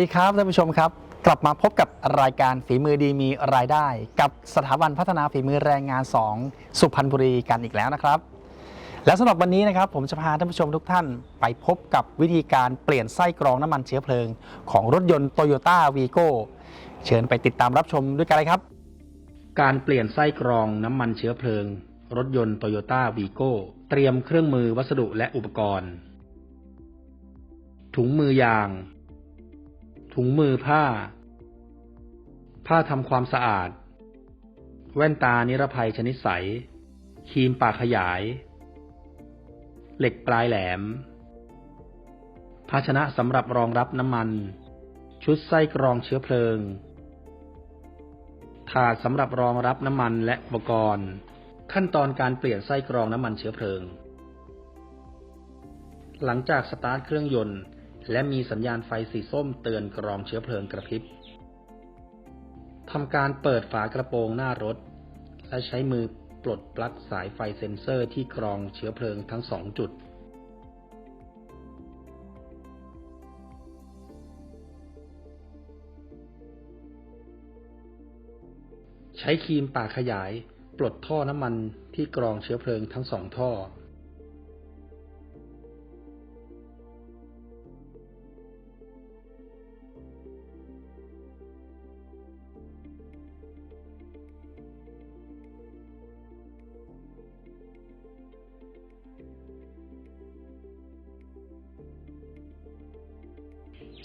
ดีครับท่านผู้ชมครับ กลับมาพบกับรายการฝีมือดีมีรายได้ กับสถาบันพัฒนาฝีมือแรงงาน 2 สุพรรณบุรีกันอีกแล้วนะครับ และสำหรับวันนี้นะครับ ผมจะพาท่านผู้ชมทุกท่านไปพบกับวิธีการเปลี่ยนไส้กรองน้ำมันเชื้อเพลิง ของรถยนต์โตโยต้าวีโก้เชิญไปติดตามรับชมด้วยกันเลยครับ การเปลี่ยนไส้กรองน้ำมันเชื้อเพลิง รถยนต์โตโยต้าวีโก้เตรียมเครื่องมือวัสดุและอุปกรณ์ ถุงมือยาง ถุงมือผ้า ผ้าทำความสะอาด แว่นตานิรภัยชนิดใสครีมปากขยาย เหล็กปลายแหลม ภาชนะสำหรับรองรับน้ำมัน ชุดไส้กรองเชื้อเพลิง ถาดสำหรับรองรับน้ำมันและอุปกรณ์ ขั้นตอนการเปลี่ยนไส้กรองน้ำมันเชื้อเพลิง หลังจากสตาร์ทเครื่องยนต์ และมีสัญญาณไฟสีส้มเตือนกรองเชื้อเพลิงกระพริบทำการเปิดฝากระโปรงหน้ารถ และใช้มือปลดปลั๊กสายไฟเซ็นเซอร์ที่กรองเชื้อเพลิงทั้งสองจุด ใช้ครีมปากขยาย ปลดท่อน้ำมันที่กรองเชื้อเพลิงทั้งสองท่อ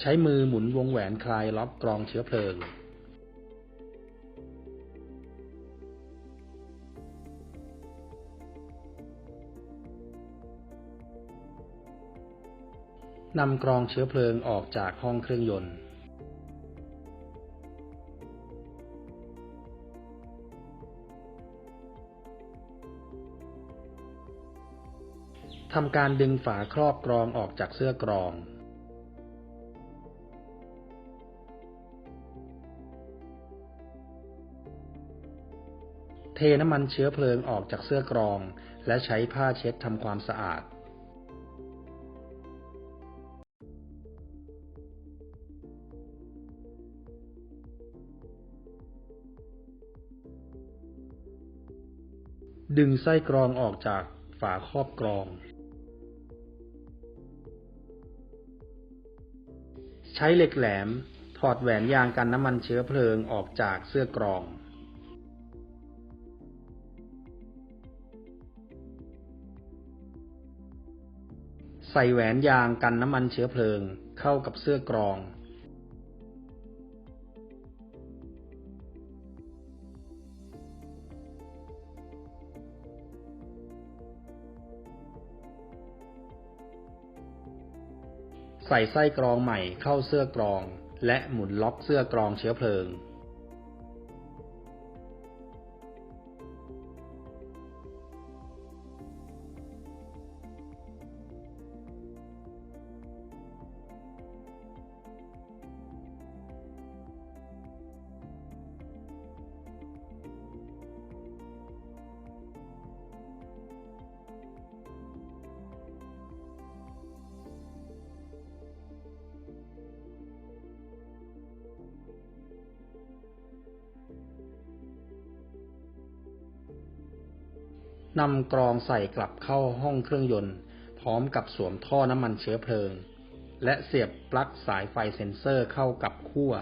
ช้มือหมุนวงแหวนคลายล็อกกรองเชื้อเพลิงนำกรองเชื้อเพลิงออกจากห้องเครื่องยนต์ ทำการดึงฝาครอบกรองออกจากเสื้อกรอง เทน้ำมันเชื้อเพลิงออกจากเสื้อกรอง และใช้ผ้าเช็ดทำความสะอาด ดึงไส้กรองออกจากฝาครอบกรอง ใช้เหล็กแหลมถอดแหวนยางกันน้ำมันเชื้อเพลิงออกจากเสื้อกรอง ใส่แหวนยางกันน้ำมันเชื้อเพลิง เข้ากับเสื้อกรองใส่ไส้กรองใหม่เข้าเสื้อกรอง และหมุนล็อกเสื้อกรองเชื้อเพลิง นำกรองใส่กลับเข้าห้องเครื่องยนต์ พร้อมกับสวมท่อน้ำมันเชื้อเพลิง และเสียบปลั๊กสายไฟเซ็นเซอร์เข้ากับขั้ว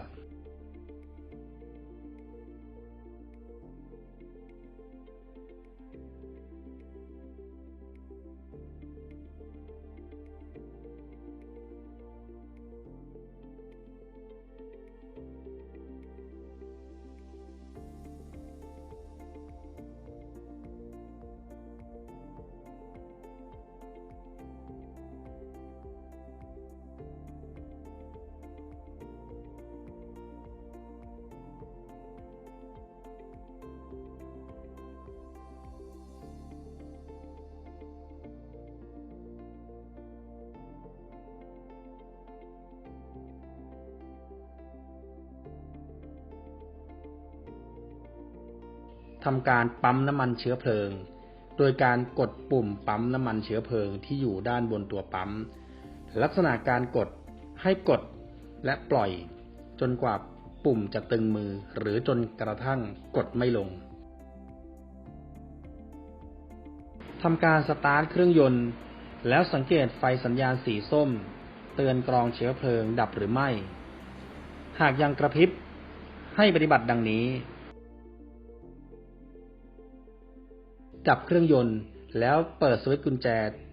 ทำการปั๊มน้ำมันเชื้อเพลิง โดยการกดปุ่มปั๊มน้ำมันเชื้อเพลิงที่อยู่ด้านบนตัวปั๊ม ลักษณะการกดให้กดและปล่อย จนกว่าปุ่มจะตึงมือหรือจนกระทั่งกดไม่ลงทำการสตาร์ทเครื่องยนต์ แล้วสังเกตไฟสัญญาณสีส้ม เตือนกรองเชื้อเพลิงดับหรือไม่ หากยังกระพริบให้ปฏิบัติดังนี้ จับเครื่องยนต์ แล้วเปิดสวิตช์กุญแจ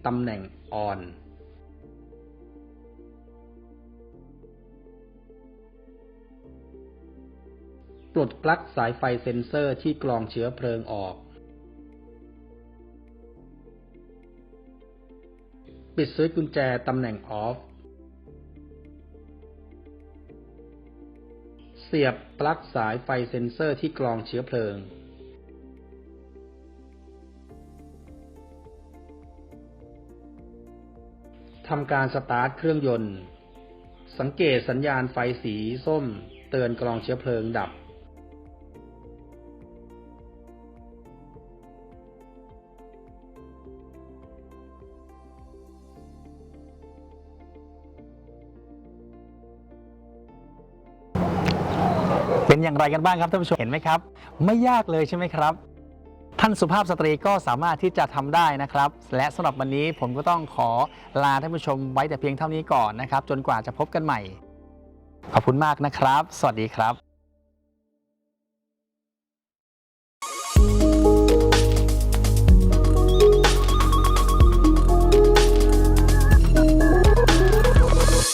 ตำแหน่งออนปลดปลั๊กสายไฟเซ็นเซอร์ที่กรองเชื้อเพลิงออก ปิดสวิตช์กุญแจตำแหน่งออฟ เสียบปลั๊กสายไฟเซ็นเซอร์ที่กรองเชื้อเพลิง ทำการสตาร์ทเครื่องยนต์ สังเกตสัญญาณไฟสีส้มเตือนกรองเชื้อเพลิงดับ เป็นอย่างไรกันบ้างครับท่านผู้ชมเห็นไหมครับ ไม่ยากเลยใช่ไหมครับ ท่านสุภาพสตรีก็สามารถที่จะทำได้นะครับ และสำหรับวันนี้ผมก็ต้องขอลาท่านผู้ชมไว้แต่เพียงเท่านี้ก่อนนะครับ จนกว่าจะพบกันใหม่ ขอบคุณมากนะครับ สวัสดีครับ